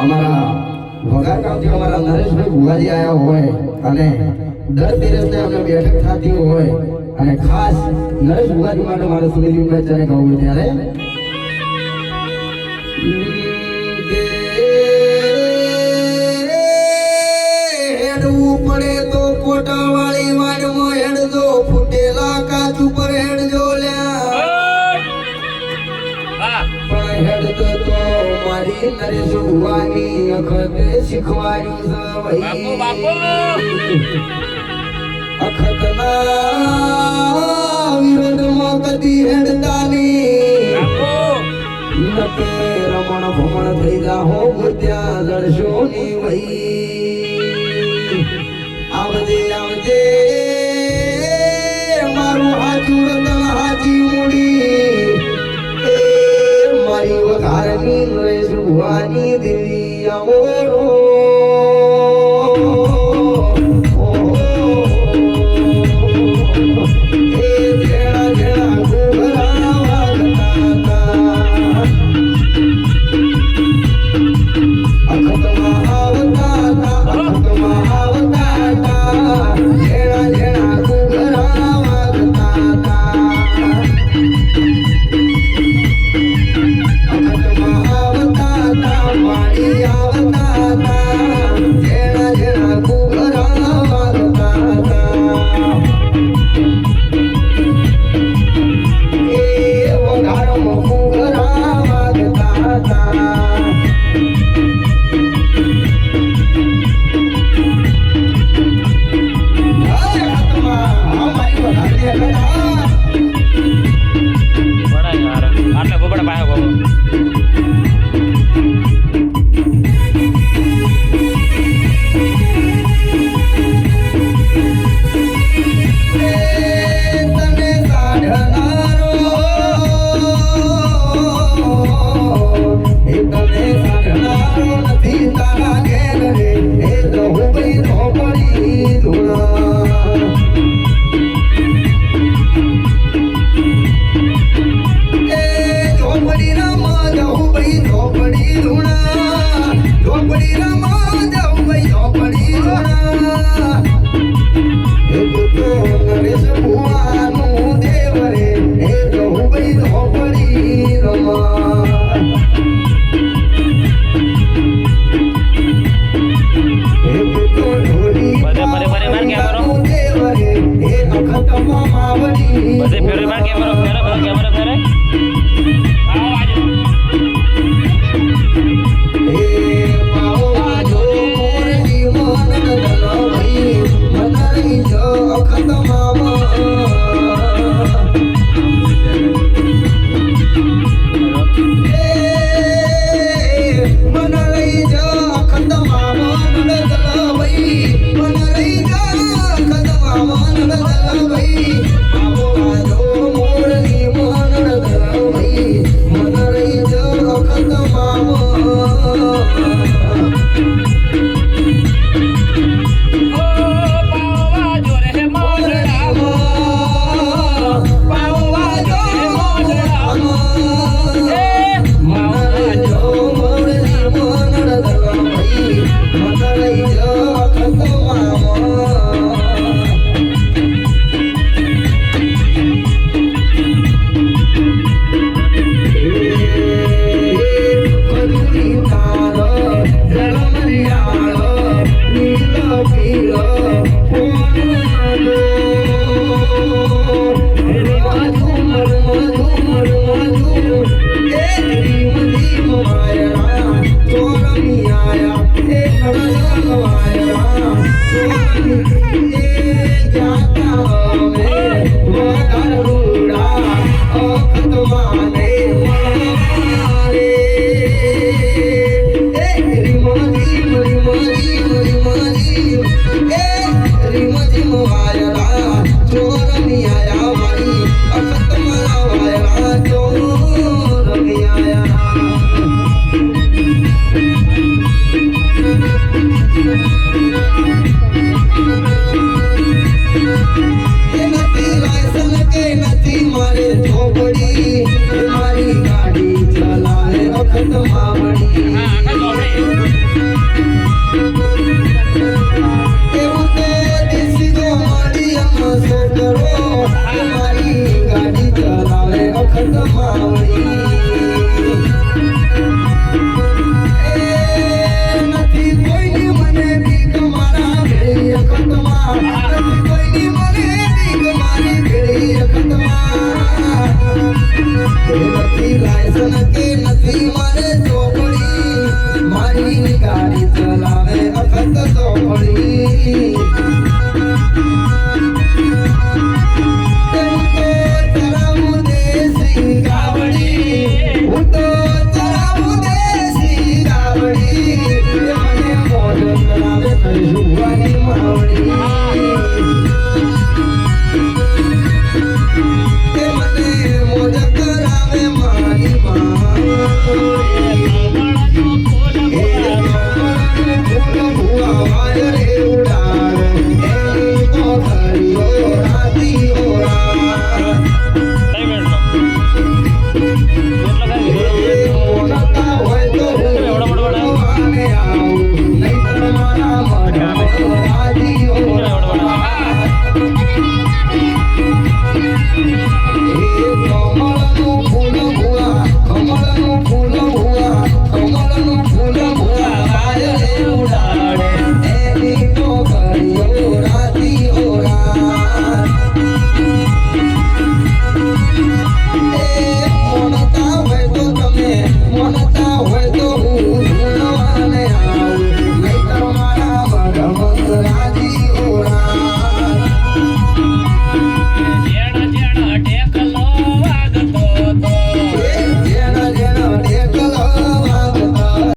અમારા ભોગા વગારગામથી અમારા નરેશભાઈ ભુગાજી આવ્યા હોય અને દર દિવસને અમને બેઠક થતી હોય અને ખાસ નરેશ ભુગાજી માટે મારે સુનિલભાઈ ચરે કહું ત્યારે પડે તો કોટાવાળી વાડમાં હેડજો. જુવાની અખત શીખવાની બાપુ બાપુ! અખત ના વિરોધમાં રમણ ભમણ થઈ ગયા હો ત્યાં દર્શોની વહી. Money. Bye. Hey, Rima Jimo Vaya Rama You.